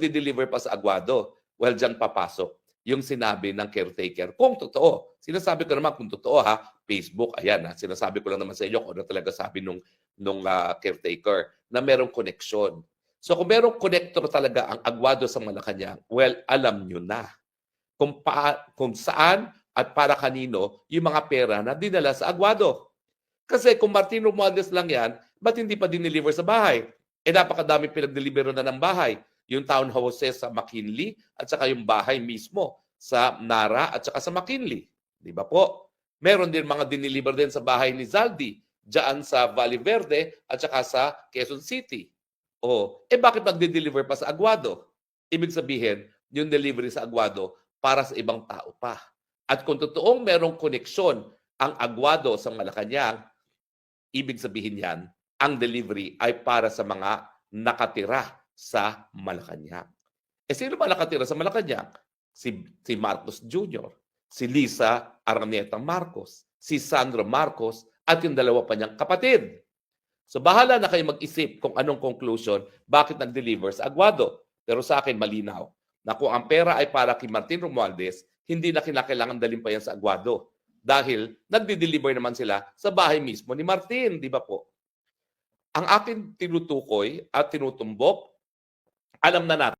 di-deliver pa sa Aguado. Well, dyan papasok yung sinabi ng caretaker. Kung totoo. Sinasabi ko naman kung totoo ha, Facebook, ayan ha, sinasabi ko lang naman sa inyo kung ano talaga sabi nung, nung ah, caretaker na merong koneksyon. So kung merong connector talaga ang Aguado sa Malacanang, well, alam nyo na kung, pa, kung saan at para kanino yung mga pera na dinala sa Aguado. Kasi kung Martin Romualdez lang yan, ba't hindi pa dineliver sa bahay? Eh napakadami pinag-deliver na ng bahay. Yung townhouses sa McKinley at saka yung bahay mismo sa Nara at saka sa McKinley. Di ba po? Meron din mga dineliver din sa bahay ni Zaldi diyan sa Valley Verde at saka sa Quezon City. O, eh bakit magde-deliver pa sa Aguado? Ibig sabihin, yung delivery sa Aguado para sa ibang tao pa. At kung totoong merong koneksyon ang Aguado sa Malacanang, ibig sabihin yan, ang delivery ay para sa mga nakatira sa Malacanang. Eh sino ba nakatira sa Malacanang? Si, si Marcos Jr., si Lisa Araneta Marcos, si Sandro Marcos, at yung dalawa pa niyang kapatid. So bahala na kayo mag-isip kung anong conclusion, bakit nag-deliver sa Aguado. Pero sa akin, malinaw na kung ang pera ay para kay Martin Romualdez, hindi na kinakailangan dalhin pa yan sa Aguado. Dahil nagde-deliver naman sila sa bahay mismo ni Martin, di ba po? Ang akin tinutukoy at tinutumbok, alam na natin